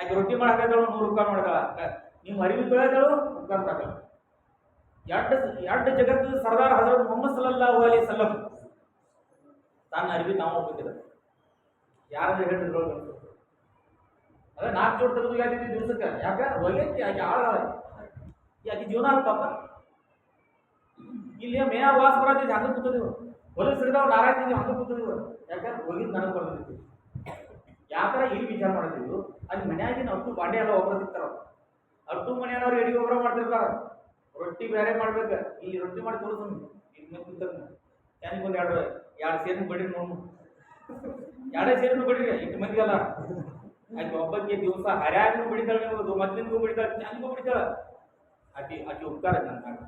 ಆಕೆ ರೊಟ್ಟಿ ಮಾಡಕತ್ತಳು ನೂರು ರೂಪಾಯಿ ಮಾಡ್ತಾಳ ನೀವು ಅರಿವಿ ಬೆಳೆದಳು ಉಪಕಾರ ಮಾಡಲ್ಲ ಎರಡು ಎರಡು ಜಗತ್ತು ಸರ್ದಾರ್ ಹಜರತ್ ಮೊಹಮ್ಮದ್ ಸಲ್ಲಲ್ಲಾಹು ಅಲಿ ಸಲ್ಲಂ. ತಾನು ಅರಿವಿ ನಾವು ಹೋಗ್ಬೇಕಿದೆ ಯಾರಾದ್ರೂ ಹೇಳಿದ್ರು ಅದೇ ನಾಲ್ಕು ಜೋಡ್ ತೆಗೆದು ಯಾಕಿದ್ವಿ ದಿವ್ಸಕ್ಕೆ? ಯಾಕೆ? ಒಲೆಕ್ಕೆ ಆಕೆ ಆಳ ಯಾಕೆ ಜೀವನ ಪಾಪ. ಇಲ್ಲಿ ಮೇಯ ವಾಸ ಬರತ್ತಿದ್ವಿ ಹಂಗೆ ಕೂತಿದ್ವು ಹೊಲಸ್ ಸಿಡಿದವ್ ನಾರಾಯಣ ಹಂಗೆ ಕೂತಿದ್ವು ಯಾಕೆ? ಹೋಗಿದ್ದು ನನಗೆ ಬರ್ದಿತ್ತು ಈ ವಿಚಾರ ಮಾಡ್ತಿದ್ರು ಅಲ್ಲಿ ಮನ್ಯಾಗಿನ ಅಟ್ಟು ಬಾಂಡೆ ಎಲ್ಲ ಒಬ್ಬರು ಸಿಗ್ತಾರ ಅಟ್ಟು ಮನೆಯವ್ರು ಎಡಿ ಒಬ್ಬರ ಮಾಡ್ತಿರ್ತಾರ. ರೊಟ್ಟಿ ಬೇರೆ ಮಾಡ್ಬೇಕು. ಇಲ್ಲಿ ರೊಟ್ಟಿ ಮಾಡಿ ತೋರಿಸ್ ಏನಿಗೆ ಒಂದು ಎರಡು ಎರಡು ಸೇರಿನ ಬಡಿ ನೋಡು ಎರಡೇ ಸೇರಿನ ಬಡಿ ಇಟ್ಟು ಮಂದಿ ಅಲ್ಲ. ಒಬ್ಬಕ್ಕೆ ದಿವಸ ಹರ್ಯಾಗೂ ಬಿಡಿತಾಳೆ ನೀವು ಮೊದ್ಲಿಂದಗೂ ಬಿಡಿತಾಳೆ ಚಂದಗೂ ಬಿಡಿತಾಳೆ. ಆಕೆ ಆಕೆ ಉಪಕಾರ ನನ್ನ ಮ್ಯಾಗ.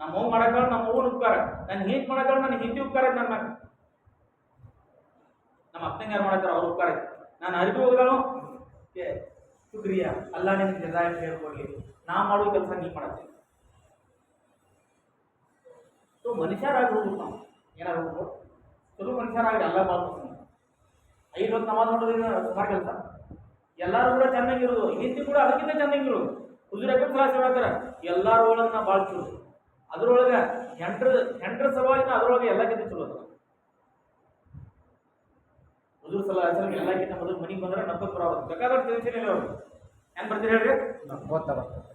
ನಮ್ಮ ಅವ್ವ ಮಾಡತ್ತಾಳ ನಮ್ಮ ಅವ್ವನ ಉಪಕಾರ. ನನ್ನ ಹಿಂದೆ ಮಾಡತ್ತಾಳ ನನ್ನ ಹಿಂದಿ ಉಪಕಾರ ನನ್ನ ಮ್ಯಾಗ. ನಮ್ಮ ಅಪ್ಪನಿಗೆ ಯಾರು ಮಾಡತ್ತಾರ, ಅವ್ರ ಉಪಕಾರ ನಾನು ಅರಿತು ಹೋಗದಾಳು ಏ ಶುಕ್ರಿಯ ಅಲ್ಲ ನಿಮ್ಗೆ ಜದಾಯ ಹೇಳ್ಕೊಡ್ಲಿ ನಾ ಮಾಡೋ ಕೆಲಸ ನೀ ಮಾಡತ್ತೆ. ಸೊ ಮನುಷ್ಯರಾಗಿ ನಾವು ಏನಾರು ಹೋಗ್ಬೋದು ಚಲೋ ಮನುಷ್ಯರಾಗಿ ಎಲ್ಲ ಮಾಡ್ಬೇಕು ಐದು ಹೊತ್ತು ನಮಾಜ್ ಮಾಡೋದ್ರಿಂದ ಸುಮಾರು ಕೆಲಸ. ಎಲ್ಲರೂ ಕೂಡ ಚೆನ್ನಾಗಿರೋದು. ಹಿಂದಿ ಕೂಡ ಅದಕ್ಕಿಂತ ಚೆನ್ನಾಗಿರೋದು. ಹುಜುರ ಕ್ಲಾಸ್ ಹೇಳ್ತಾರ ಎಲ್ಲಾರು ಒಳಗೆ ನಾ ಭಾಳ ಚಲೋ. ಅದ್ರೊಳಗೆ ಹೆಂಡ್ರ ಹೆಂಡ್ರ ಸಲುವಾಗಿ ಅದ್ರೊಳಗೆ ಎಲ್ಲಕ್ಕಿಂತ ಚಲೋ ಅದ. ಹುಜುರ್ ಸಲ ಹೆಸರು ಎಲ್ಲಕ್ಕಿಂತ ಮೊದಲು ಮನೆಗೆ ಬಂದ್ರೆ ನಪ್ಪತ್ತು ಬರೋದು ಬೇಕಾದ್ರೆ ಟೆನ್ಷನ್ ಅವರು. ಹೆಂಗೆ ಬರ್ತೀರಿ ಹೇಳ್ರಿ?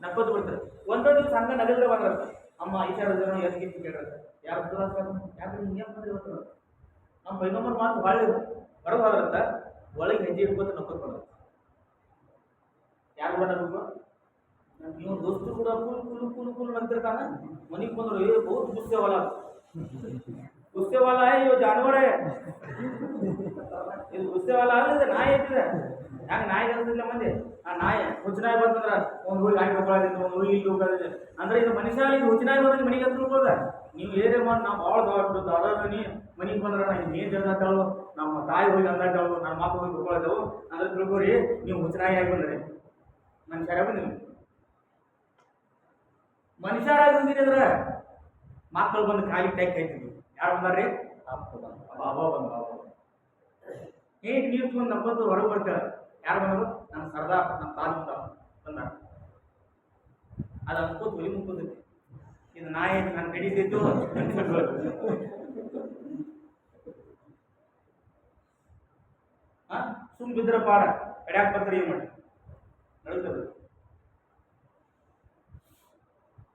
ನಪ್ಪತ್ತು ಬರ್ತಾರೆ. ಒಂದೊಂದು ದಿವಸ ಹಂಗ ನಗದ್ರೆ ಬಂದಿರತ್ತ ಅಮ್ಮ ಈಚಾರ ಜನ ಎದಕ್ಕೆ ಕೇಳಿರತ್ತ ಯಾರು ಸುಧಾಸ್ ಯಾಕೆ ಹಿಂಗೆ ಬಂದ್ರಿ ಇವತ್ತು ನಮ್ಮ ಪೈಗಂಬರ್ ಮಾತು ಭಾಳ ಹೋದ್ರತ್ತ ಒಳಗೆ ಹೆಜ್ಜೆ ಇಟ್ಕೊತ ನಪ್ಪತ್ತು ಬರೋದು ಯಾರು ಬರಬೇಕು ನೀವು ದೋಸ್ತರು ಕೂಡ ಕುಲ್ ಕುಲ್ ಕುಲ್ ಕುಲ್ ಅಂತಿರ್ತಾನ ಮನೆಗೆ ಬಂದ್ರು ಏ ಬಹುತ್ ಗುಸ್ಸೆ ವಾಲ ಗುಸ್ಸೆ ವಾಲ ಹೈ ಇವ್ ಜಾನುವಾರ. ಇದು ಉಸ್ತೇವಲ್ಲ ವಾಲ ಅಲ್ಲ, ಇದು ನಾಯಿ ಐತಿದೆ ಯಾಕೆ ನಾಯಿ ಅನ್ಸಿಲ್ಲ ಮಂದಿ? ಆ ನಾಯಿ ಹುಚ್ಚನಾಯಿ ಬಂತಂದ್ರ ಒಂದು ಹೋಗಿ ಹಾಕಿ ಹೋಗ್ಕೊಳ್ಳೋದಿತ್ತು ಒಂದು ಹೋಗಿ ಇಲ್ಲಿ ಹೋಗೋದಿಲ್ಲ ಅಂದ್ರೆ ಇದು ಮನುಷ್ಯ ಇದು ಹುಚ್ಚನಾಯಿ ಬಂದ್ರೆ ಮನೆಗೆ ಹತ್ರ ಹೋಗೋದ ನೀವು ಏನೇ ಮಾಡಿ, ನಾವು ಭಾಳ ದೊಡ್ಡ ದಾದಾನಿ ಮನೆಗೆ ಬಂದ್ರೆ ನಾ ಏನು ಹೇಳ್ದಾಳು ನಮ್ಮ ತಾಯಿ ಹೋಗಿ ಅಂದಾಳು ನನ್ನ ಮಾತು ಹೋಗಿ ಹೋಗ್ಕೊಳ್ಳೋದವು ಅಂದ್ರೆ ತಿಳ್ಕೊರಿ, ನೀವು ಹುಚ್ಚನಾಯಿ ಆಗಿ ಬಂದ್ರಿ. ಮನುಷ್ಯರೇ ಬಂದಿಲ್ಲ. ಮನುಷ್ಯರಾಗಿ ಅಂದ್ರೆ ಮಕ್ಕಳು ಬಂದು ಕಾಲಿಗೆ ಟೈಕ್ ಹಾಯ್ತಿದ್ವಿ ಯಾರು ಬಂದಾರ್ರಿ? ಬಾಬಾ ಬಂದ ಬಾಬಾ ಹೇಗೆ ನೀವು ಒಂದು ನಂಬತ್ತು ಹೊರಗೆ ಬರ್ತಾರೆ ಯಾರು ಬಂದರು? ನಮ್ಮ ಸರ್ದಾರ್ ನಮ್ಮ ತಾನು ಬಂದ ಬಂದಾರ. ಅದು ಅನ್ಕೋತ ಹುಲಿ ಮುಕ್ಕೋತೈತಿ ಇದು ನಾಯಿ ನಾನು ಕಡಿತಿದ್ದು ಸುಮ್ ಬಿದ್ರ ಪಾಡ. ಕಡ್ಯಾಕ ಬರ್ತಾರೆ ಏನು ಮಾಡಿ ನಡೀತದೆ.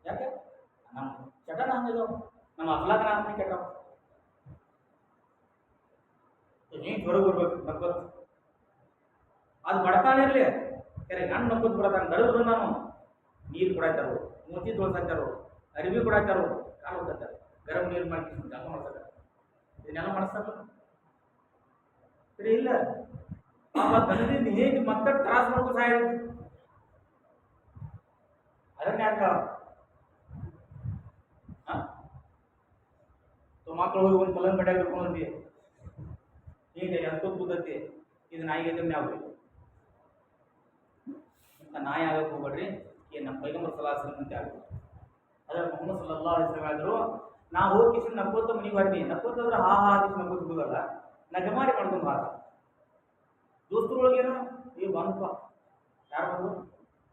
ಯಾಕೆ? ನಮ್ಮ ಚಟನ ಹಂಗಿದು ನಮ್ಮ ಅಫ್ಲಾಕನ ಹಂಗೆ ಕೆಟ್ಟ ನೀನು ಹೊರಗೆ ಬರ್ಬೇಕು? ನಕ್ಕೊತ್ ಅದು ಬಡತಾನ ಇರಲಿ. ಕರೆ ನಾನು ನಕ್ಕೊತ್ ಬಿಡತಾನ ನಡೆದ್ರು ನಾನು. ನೀರು ಕೊಡಾಯ್ತಾರು ಮೂತಿ ತೊಳ್ಸಾಯ್ತಾರು ಅರಿವಿ ಕೊಡಾಯ್ತಾರು ಕಾಲು ಹೋಗ್ತಾರೆ ಗರಂ ನೀರು ಮಾಡಿ ಕೆಲಸ ಮಾಡ್ತಾರೆ ಇದನ್ನೆಲ್ಲ ಮಾಡಿಸ್ತಾರ ಸರಿ, ಇಲ್ಲ. ಆ ತಂದಿಂದ ಹೇಗೆ ಮತ್ತೆ ತ್ರಾಸ ಮಾಡ್ಕೊ ಸಹಾಯ ಅದನ್ನ ಯಾಕ ಮಕ್ಕಳು ಹೋಗಿ ಒಂದು ಕಲ್ಲನ್ ಬೆಟ್ಟ ಕರ್ಕೊಂಡಿ ಹೀಗೆ ಕೂತತಿ ಇದು ನಾಯಿಗೆ ಎದ್ರ ಇಂಥ ನಾಯಿ ಆಗಕ್ಕೆ ಹೋಗ್ಬೇಡ್ರಿ. ಏನು ನಮ್ಮ ಪೈಗಂಬರ್ ಸಲಾಸನ ಅಂತ ಆಗ್ಬೇಕು. ಅದ್ರ ಮೊಹಮ್ಮದ್ ಸಲ್ಲಾ ಹೆಸರಾದ್ರು ನಾ ಹೋಗಿ ಕಿಶನ್ ನಕ್ಕೋತ ಮನೆಗೆ ಬರ್ತೀನಿ ನಕ್ಕೋತಂದ್ರೆ ಹಾ ಹಾ ಕಿಶನ್ ನಕ್ಕೋತ ಹೋಗಲ್ಲ. ನಗಮಾರಿ ಮಾಡ್ಕೊಂಡು ಬಾರ ದೋಸ್ತರೊಳಗೇನು, ಏ ಬಂದಪ್ಪ ಯಾರು ಬಂದು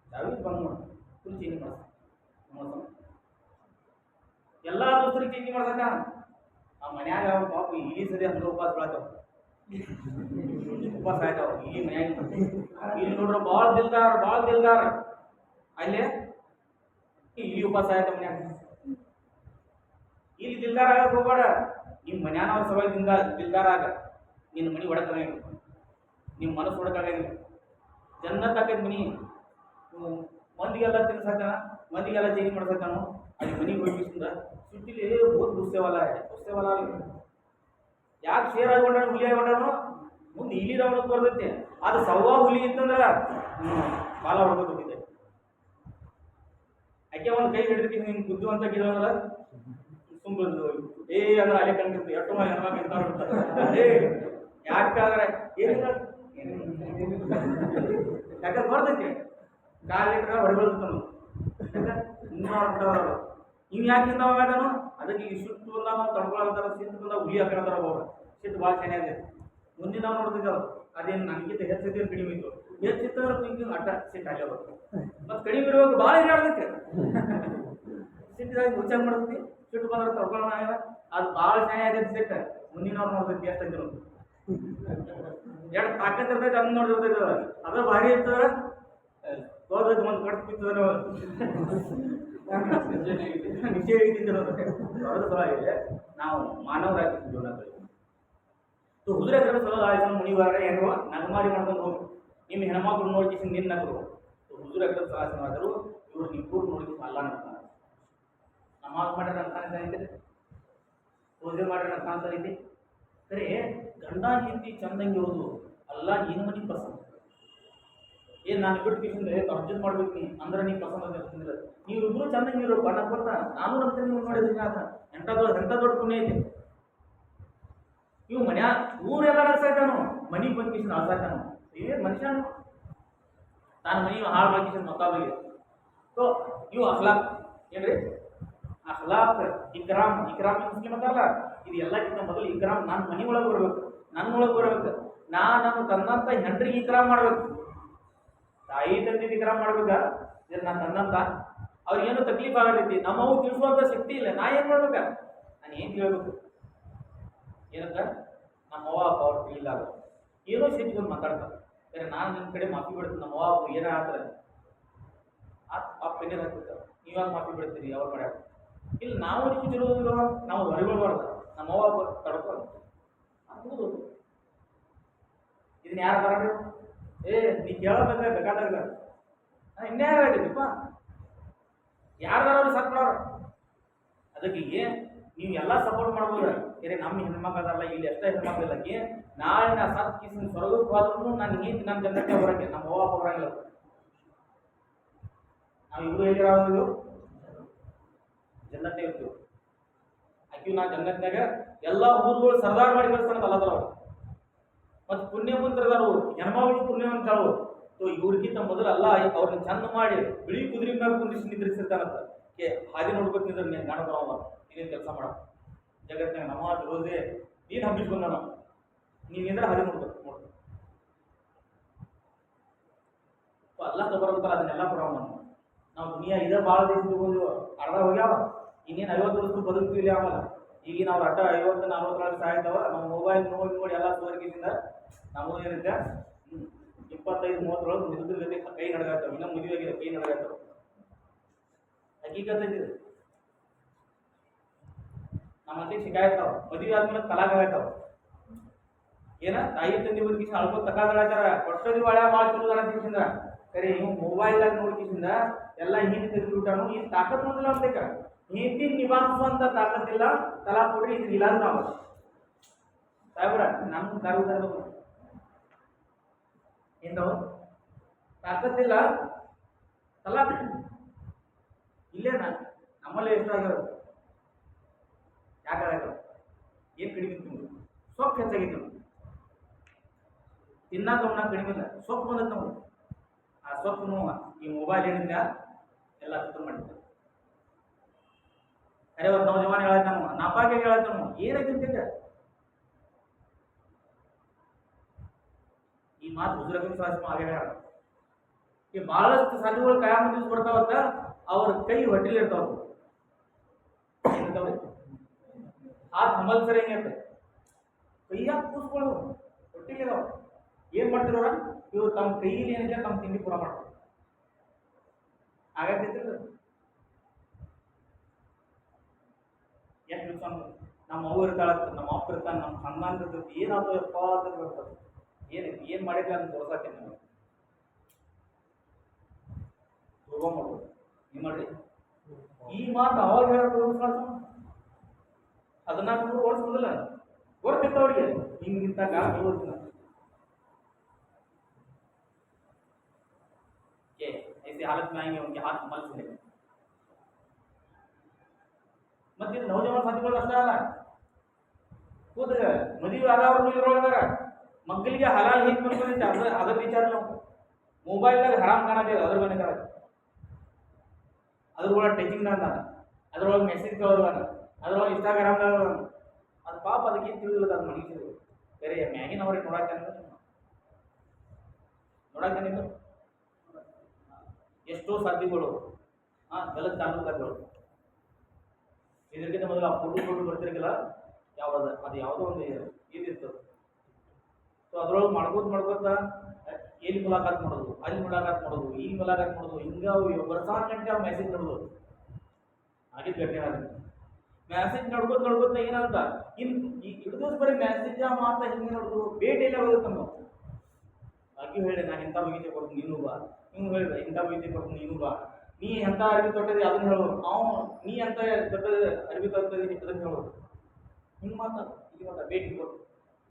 ಯಾವ್ದು ಬಂದು ನೋಡು. ಫುಲ್ ಚೇಂಜ್ ಮಾಡ್ಸ. ಎಲ್ಲ ದೋಸ್ತರಿಗೆ ಚೇಂಜ್ ಮಾಡ್ಸಕ್ಕ ಆ ಮನ್ಯಾಗ ಪಾಪ ಇಲ್ಲಿ ಸರಿ ಅಂದ್ರೆ ಉಪವಾಸ ಬೆಳತಾವ. ಉಪವಾಸ ಆಯ್ತಾವ ಈ ಮನ್ಯಾಗ ಇಲ್ಲಿ ನೋಡ್ರ ಬಾಲ್ ದಿಲ್ದಾರ ಬಾಲ್ ದಿಲ್ದಾರ. ಅಲ್ಲೇ? ಇಲ್ಲಿ ಉಪವಾಸ ಆಯ್ತಾವ ಮನ್ಯಾಗ. ಇಲ್ಲಿ ದಿಲ್ದಾರ ಆಗಕ್ಕೆ ಹೋಗ್ಬೇಡ. ನಿಮ್ಮ ಮನ್ಯಾನವ್ರ ಸಲುವಾಗಿ ದಿಂದ ದಿಲ್ದಾರ ಆಗ. ನಿನ್ನ ಮನೆ ಹೊಡಕಾಗಿಲ್ಲ ನಿಮ್ಮ ಮನಸ್ಸು ಹೊಡಕಾಗಿಲ್ಲ ಜನ್ನತ್ ಆಕೈತಿ ಮನಿ. ಮಂದಿಗೆಲ್ಲ ತಿನ್ಸತ್ತಾನ ಮಂದಿಗೆಲ್ಲ ಚೇಂಜ್ ಮಾಡ್ಸತ್ತಾನು ಅಲ್ಲಿ ಮನೆಗೆ ಹೋಗಿ ಸುಟ್ಟಿಲಿ ಬಹುತ್ ಗುಸ್ತೇವಲ್ಲ ಗುಸ್ಸೆವಲ್ಲ ಯಾಕೆ ಶೇರ್ ಆಗ್ಕೊಂಡ ಹುಲಿ ಆಗ್ಕೊಂಡನು? ಮುಂದೆ ಇಲ್ಲಿ ರಾವಣಕ್ಕೆ ಬರ್ತೈತೆ. ಅದು ಸವ್ವಾ ಹುಲಿ ಇತ್ತಂದ್ರ ಬಾಲ ಹೊಡ್ಕೊಂಡು ಯಾಕೆ ಒಂದು ಕೈ ಹಿಡಿದಕ್ಕೆ ನಿಮ್ಗೆ ಬುದ್ಧಿವಂತ ಕೇಳೋದಲ್ಲ ಸುಮ್ಮನೆ ಏ, ಅಂದ್ರೆ ಅಲ್ಲಿ ಕಂಡಿರ್ತಿ, ಎಷ್ಟು ಮಂದಿ ಹೆಣ್ಮಕ್ಳು ಇರ್ತಾರ ಏ ಯಾಕಾದ್ರೆ ಯಾಕಂದ್ರೆ ಬರ್ತೈತೆ. ಕಾಲಿಟ್ರೆ ಹೊರಬೀಳ್ತಾನು ಇವ್ ಯಾಕೆ ತಿಂದವಾಗನು ಅದಕ್ಕೆ ಈ ಸುತ್ತು ಬಂದಾಗ ನಾವು ತಡ್ಕೊಳತ್ತಾರ ಸಿಟ್ಟು ಬಂದ ಹುಲಿ ಹಾಕತ್ತಾರ ಅವ್ರು. ಸಿಟ್ಟು ಭಾಳ ಚೆನ್ನಾಗಿದೆ ಮುಂದಿನ ನಾವು ನೋಡ್ತಿದ್ದೇವೆ ಅದೇನು ನನಗಿಂತ ಹೆಚ್ಚೈತಿ ಕಡಿಮೆ ಇತ್ತು ಹೆಚ್ಚಿತ್ತಂದ್ರೆ ಹಿಂಗೆ ಅಡ್ಡ ಸಿಟ್ಟು ಅಲ್ಲೇ ಬರ್ತದೆ ಮತ್ತು ಕಡಿಮೆ ಇರುವಾಗ ಭಾಳ ಇರಾಡೋದಕ್ಕೆ ಸಿಟ್ಟಿದಾಗ ಉಚ್ಚಾರ ಮಾಡ್ತೈತಿ ಸಿಟ್ಟು ಬಂದ್ರೆ ತಡ್ಕೊಳ್ಳೋಣ ಅದು ಭಾಳ ಚೆನ್ನಾಗಿದೆ ಸಿಟ್ಟು. ಮುಂದಿನವ್ರು ನೋಡ್ತೈತಿ ಎಷ್ಟು ಜನ ಎರಡು ತಾಕತ್ ಇರ್ತೈತೆ, ಅದನ್ನ ನೋಡಿರ್ತೈತೆ ಅದು. ಭಾರಿ ಇರ್ತದ ಹೋದ್ರೆ ಒಂದು ಕಟ್ ಬಿತ್ತದ ದೊಡ್ಡ ಅದರ ಸಲುವಾಗಿ ನಾವು ಮಾನವರಾಗಿ ಜೀವನ ಸೊ ಹುದುರೆ ಕಡೆ ಸಲ ಆಯ್ತು ಮುನಿವಾರ ಏನೋ ನಗಮಾರಿ ಮಾಡ್ಕೊಂಡು ಹೋಗಿ. ನಿಮ್ಮ ಹೆಣ್ಮಕ್ಳು ನೋಡಿ ನಿನ್ನ ನಗರು. ಹುದುರೆ ಕಡೆ ಸಲಹಾಸನಾದರು ಇವ್ರು ನಿಬ್ಬರು ನೋಡಿ ಅಲ್ಲ ನಡ್ತಾರೆ ನಮಾಜ್ ಮಾಡ್ಯಾರ ಅಂತ ಐತೆ ಪೂಜೆ ಮಾಡ್ಯಾರ ಅಂತ ಇದೆ ಸರಿ ಗಂಡ ಹೆಂಡತಿ ಚಂದಂಗಿರೋದು ಅಲ್ಲ, ಏನು ಮನಿ ಪಸಂದ್ ಏನ್ ನಾನು ಬಿಟ್ಟು ಕಿಶಿಂದ್ರೆ ಅರ್ಜುನ್ ಮಾಡ್ಬೇಕು ನೀ, ಅಂದ್ರೆ ನೀ ಪಸಂದ್ ಅಂತ ಹೇಳ್ತಿದ್ರ ನೀವು ಇಬ್ರು ಚಂದಂಗಿರೋ ಬಣ್ಣ ಕೊಡ್ತ ನಾನು ನಂತರ ನೀವು ನೋಡಿದ್ರಿ ಆತ ಎಂಟ ದೊಡ್ಡ ಎಂತ ದೊಡ್ಡ ಪುಣ್ಯ ಐತಿ. ಇವು ಮನ್ಯಾ ಊರೆಲ್ಲ ಸಾಯ್ತಾನು ಮನಿಗೆ ಬಂದು ಕಿಶನ್ ಆಸಾಯ್ತಾನು ಏ, ಮನುಷ್ಯನು. ನಾನು ಮನಿ ಹಾಳು ಮಾಡಿ ಕಿಶನ್ ಮತ್ತೊಬ್ಬರಿಗೆ ಸೊ ಇವು ಅಹ್ಲಾಕ್ ಏನ್ರಿ? ಅಹ್ಲಾಕ್ ಇಕ್ರಾಮ್. ಇಕ್ರಾಮ್ ಮುಸ್ಲಿಮ್ ಅಂತಾರಲ್ಲ ಇದು ಎಲ್ಲಕ್ಕಿಂತ ಮೊದಲು ಇಕ್ರಾಮ್. ನಾನು ಮನಿ ಒಳಗೆ ಬರ್ಬೇಕು. ನನ್ನ ಒಳಗೆ ಬರ್ಬೇಕು. ನಾ ನಮ್ಮ ತನ್ನಂತ ಹೆಂಡ್ರಿಗೆ ಇಕ್ರಾಮ್ ಮಾಡ್ಬೇಕು. ತಾಯಿ ತಂದೆ ನಿಗ್ರಹ ಮಾಡ್ಬೇಕ ಇದು ನಾನು ತನ್ನಂತ? ಅವ್ರಿಗೇನು ತಕ್ಲೀಫ್ ಆಗತೈತಿ ನಮ್ಮವು ತಿಳಿಸುವಂತ ಶಕ್ತಿ ಇಲ್ಲ. ನಾ ಏನು ಮಾಡ್ಬೇಕ? ನಾನು ಏನ್ ಕೇಳ್ಬೇಕು ಏನಂತ ನಮ್ಮವ್ವ ಅಪ್ಪ ಅವ್ರು ತಿಳಿಲ್ಲ ಅದು ಏನೋ ಸಿಟ್ಕೊಂಡು ಮಾತಾಡ್ತಾರೆ. ನಾನು ನಿಮ್ಮ ಕಡೆ ಮಾಫಿ ಬಿಡ್ತೀನಿ ನಮ್ಮವ್ವ ಅಪ್ಪ ಏನೇ ಆದ್ರೆ ಆ ಏನೇ ಹಾಕ್ಬಿಡ್ತಾರೆ ನೀವಾಗ ಮಾಫಿ ಬಿಡ್ತೀರಿ ಅವ್ರ ಕಡೆ ಇಲ್ಲ, ನಾವು ನೀವು ತಿರುವುದಿಲ್ಲ ನಾವು ಹೊರಗಳ್ಬಾರ್ದು ನಮ್ಮವ್ವ ಅಪ್ಪ ತಡ್ಕೊಂಡು ಅದು ಇದನ್ನ ಯಾರು ಬರಬೇಕು ಏ, ನೀ ಕೇಳಬೇಕ ಬೇಕಾದಾಗ ಇನ್ಯಾರು ಹೇಳಿದಪ್ಪ ಯಾರು ಮಾಡೋರು ಅದಕ್ಕೆ ನೀವು ಎಲ್ಲ ಸಪೋರ್ಟ್ ಮಾಡ್ಬೋದು? ಬೇರೆ ನಮ್ಮ ಹೆಣ್ಮಕ್ಳದಲ್ಲ ಇಲ್ಲಿ ಎಷ್ಟೇ ಹೆಣ್ಮಕ್ಳಿಲ್ಲಕ್ಕೆ ನಾಳೆ ನಾ ಸತ್ ಕಿಸಿನ ಸ್ವರ್ಗಕ್ಕೆ ಹೋದ್ರೂ ನಾನು ಹೀಗೆ ನನ್ನ ಜನಕ್ಕೆ ಬರೋಕ್ಕೆ, ನಮ್ಮ ಅವ್ವ ಬರಂಗಿಲ್ಲ. ನಾವು ಇವರು ಹೇಗಿರೋದು ಜನತೆ ಇರ್ತೀವಿ. ಆಕಿವ್ ನಾ ಜನ್ನತ್ನಾಗ ಎಲ್ಲ ಊರುಗಳು ಸರ್ದಾರ್ ಮಾಡಿ ಕಳಿಸ್ತಾನಲ್ಲ ಅದ್ರ ಮತ್ತು ಪುಣ್ಯವಂತರದಾರು ಹೆಣ್ಮಗಳು ಪುಣ್ಯವಂತರು ಸೊ ಇವ್ರಿಗಿಂತ ಮೊದಲು ಅಲ್ಲ ಅವ್ರನ್ನ ಚಂದ ಮಾಡಿ ಬಿಳಿ ಕುದುರೆ ಮೇಲೆ ಕುಂದಿಸಿ ನಿದ್ರಿಸಿರ್ತಾನಂತ. ಏ, ಹಾದಿ ನೋಡ್ಬೇಕು ನಿಂದ್ರೆ ನೀನು ಗಾಣ ನೀನೇನು ಕೆಲಸ ಮಾಡ. ಜಗತ್ತಿನಾಗ ನಮಾಜ್, ರೋಜೆ, ನೀನು ಹಬ್ಬಿಸ್ಕೊಂಡ ನಾವು ನೀನಿದ್ರೆ ಹಾದಿ ನೋಡ್ಬೇಕು ನೋಡ್ಬೇಕು ಅಲ್ಲ ತಗೋರಂತಾರ ಅದನ್ನೆಲ್ಲ ಕೊಡೋ ನಾವು ದುನಿಯಾ ಇದೇ ಭಾಳ ದೇಶ ತಗೊಂಡಿವ ಅರ್ಧ ಹೋಗ್ಯಾವ. ಇನ್ನೇನು ಐವತ್ತು ವರ್ಷ ಬದುಕ್ತಿಲ್ಲ ಆಮೇಲೆ. ಈಗಿನ ಅವ್ರ ಅಡ್ಡ ಐವತ್ತು, ನಲ್ವತ್ತರೊಳಗೆ ಸಾಯ್ತಾವ. ನಮ್ಮ ಮೊಬೈಲ್ ನೋಡಿ ನೋಡಿ ಎಲ್ಲ ಸೋರಿಕೆಯಿಂದ ನಮ್ಮದು ಏನಿದೆ ಇಪ್ಪತ್ತೈದು, ಮೂವತ್ತರೊಳಗೆ ಮುದುಕಿನ ಜೊತೆ ಕೈ ನಡಗಾಗ್ತಾವ ಇನ್ನೂ ಮದುವೆ ಆಗಿದೆ ಕೈ ನಡಗಾಗ್ತಾವ ಹಕೀಕತ್ ಐತಿ ಇದು. ನಮ್ಮ ಮಂದಿ ಶಿಕಾಯತ್ತಾವ ಮದುವೆ ಆದ್ಮೇಲೆ ತಲಾಕ್ ಏನ? ತಾಯಿ ತಂದೆ ಬದುಕಿಸಿ ಅಳ್ಕೊ ತಕಾದಳಾಚಾರ ಕೊಟ್ಟದಿ ಒಳ್ಳೆ, ಭಾಳ ಚಲೋ ಕರೆ ಮೊಬೈಲ್ ಮೊಬೈಲ್ದಾಗ ನೋಡ್ಕಿಸಿಂದ ಎಲ್ಲ ಹಿಂದೆ ತೆಗೆದುಬಿಟ್ಟಾನು ಈ ತಾಕತ್ ಮೊದಲ ಅಂತೇಕ ಹಿಂದಿ ನಿಭಾಯಿಸುವಂತ ತಾಕತ್ತಿಲ್ಲ ತಲಾ ಕೊಡ್ರಿ ಇದು ಇಲ್ಲ ಅಂತ ನಾವು. ಸಾಹೇಬ್ರ ನಮ್ಮ ಕಾರುದಾರ ತಾಕತ್ ತಾಕತ್ತಿಲ್ಲ ತಲಾ ಇಲ್ಲೇನ? ನಮ್ಮಲ್ಲೇ ಎಷ್ಟು ಆಗ್ಯಾವ? ಯಾಕಾಗ ಏನು ಕಡಿಮೆ ತಿಂದು ಸೊಪ್ಪು ಹೆಚ್ಚಾಗೈತಿ ತಿನ್ನ ತಿನ್ನಾಕ ಕಡಿಮೆ ಇಲ್ಲ. ಸೊಪ್ಪು ಬಂದದ್ದು ನಮ್ಗೆ ಆ ಸೊಪ್ಪು ಈ ಮೊಬೈಲ್ ಏನಿಂದ ಎಲ್ಲ ಸುತ್ತ ಮಾಡಿದ್ದಾರೆ ಅರೆ ಒಂದು ನೌಜವಾನ್ ಹೇಳತ್ತಾನು ನಾಪಾಕೆ ಹೇಳತ್ತಾನು ಏನೈತಿ ಅಂತಿದ್ದೆ? ಈ ಮಾತು ಗುಜರಾತ್ ಸಾಧ್ಯ ಆಗೇ ಈ ಬಹಳಷ್ಟು ಸಾಧ್ಯಗಳು ಕಾಯಂ ದಿವ್ಸ ಬರ್ತಾವತ್ತ ಅವ್ರ ಕೈ ಹೊಟ್ಟೆಲಿ ಇರ್ತಾವ. ಆ ಕಂಪಲ್ಸರಿ ಹೆಂಗೈತೆ ಕೈಯಾಗ ಕೂಸ್ಕೊಳ್ಳು ಹೊಟ್ಟೆಲಿ ಇದಾವ. ಏನ್ ಮಾಡ್ತಿರೋರ ಇವ್ರು ತಮ್ಮ ಕೈಯಲ್ಲಿ ಏನಿದೆ ತಮ್ಮ ತಿಂಡಿ ಪೂರ ಮಾಡ್ತಾರೆ ಆಗತ್ತೈತಿಲ್ಲ ಎಷ್ಟು ದಿವಸ ನಮ್ಮ ಅವ್ವ ಕಾಲ ನಮ್ಮ ಅಪ್ಪ ಇರ್ತಾನೆ, ನಮ್ಮ ಖಾನ್ದಾನ್ ಇರ್ತೈತಿ ಏನಾದ್ರು ಯಪ್ಪ ಅಂತ ಬರ್ತದೆ ಏನು ಏನು ಮಾಡಿದ್ರೆ ಅಂತ ತೋರ್ಸಾತೀನಿ ನಮಗೆ. ಮಾಡ್ಬೋದು ನೀವು ಮಾಡ್ರಿ? ಈ ಮಾತು ಅವಾಗ ಹೇಳೋದು ಅದನ್ನ ನೂರು ಓಡಿಸ್ಬೋದಿಲ್ಲ. ಗೊತ್ತಿತ್ತು ಅವ್ರಿಗೆ. ಹಿಂಗಿಂತಾಗ ಓದಿನ ये ऐसे हालत में आएंगे उनके हाथ मल से ಮತ್ತೆ ಇದು ನವಜವಾನ ಸಾಥಿಗಳು ಅಷ್ಟೇ ಅಲ್ಲ ಕೂತ ಮದುವೆ ಆದವ್ರು ಇದ್ರೊಳಗಾರ ಮಕ್ಕಳಿಗೆ ಹಲಾಲ್ ಹಿಂಗೆ ಬಂದ್ಬಂದೈತೆ ಅದ್ರ ಅದ್ರ ವಿಚಾರ ನಾವು ಮೊಬೈಲ್ದಾಗ ಹರಾಮ್ ಕಾಣದೇ ಅದ್ರ ಮನೆ ಅದ್ರೊಳಗೆ ಟಚಿಂಗ್ ಅಂದ ಅದ್ರೊಳಗೆ ಮೆಸೇಜ್ ಕಳೋದಾನ ಅದ್ರೊಳಗೆ ಇನ್ಸ್ಟಾಗ್ರಾಮ್ದಾಗ ಅದು ಪಾಪ ಅದಕ್ಕೆ ಏನು ತಿಳಿದಿಲ್ಲ ಅದು ಮನುಷ್ಯರು ಬೇರೆ ಮ್ಯಾಗಿನ ಅವ್ರಿಗೆ ನೋಡಕ್ಕೆ ನೋಡಕ್ಕೆ ನೀನು ಎಷ್ಟೋ ಸಾಧ್ಯಗಳು ಹಾಂ ಎಲ್ಲ ತಾಲೂಕಾಗಳು ಇದಕ್ಕಿಂತ ಮೊದಲು ಆ ಫೋಟೋ ಫೋಟೋ ಬರ್ತಿರಕ್ಕಿಲ್ಲ ಯಾವ್ದು ಅದು ಯಾವುದೋ ಒಂದು ಇದಿತ್ತು ಸೊ ಅದ್ರೊಳಗೆ ಮಾಡ್ಕೋತ ಮಾಡ್ಕೋತ ಏನು ಮುಲಾಕಾತ್ ಮಾಡೋದು? ಅಲ್ಲಿ ಮುಲಾಕಾತ್ ಮಾಡೋದು, ಇಲ್ಲಿ ಮುಲಾಕಾತ್ ಮಾಡೋದು, ಹಿಂಗ ವರ್ಷಾನ್ ಗಂಟೆ ಅವ್ರು ಮೆಸೇಜ್ ನೋಡೋದು. ಆಗಿದ್ದು ಗಂಟೆ ಆಗುತ್ತೆ ಮೆಸೇಜ್ ನೋಡ್ಕೋತ ನೋಡ್ಕೋತ ಏನಂತ ಇನ್, ಈ ಇಡು ದಿವಸ ಬರೀ ಮ್ಯಾಸೇಜ್ ಮಾತ ಹಿಂಗೆ ಭೇಟಿ ಎಲ್ಲ ಹೋಗುತ್ತೆ ನಾವು ಆಕೆ ಹೇಳಿ ನಾನು ಇಂಥ ಬಗೀಚೆ ಕೊಡ್ತೀನಿ ನೀನು ಬಾ. ನೀವು ಹೇಳಿದ ಇಂಥ ಬಗೀಚೆ ಕೊಡ್ತೀನಿ ನೀನು ಬಾ. ನೀ ಎಂಥ ಅರಿವಿ ತೊಟ್ಟದಿ ಅದನ್ನ ಹೇಳು. ನಾವು ನೀ ಎಂಥ ದೊಡ್ಡ ಅರಿವಿ ತೊಟ್ಟದಿ ಅದನ್ನ ಹೇಳೋದು ಹಿಂಗೆ ಮಾತಾಡ ಇಲ್ಲಿ ಭೇಟಿ ಕೊಟ್ಟು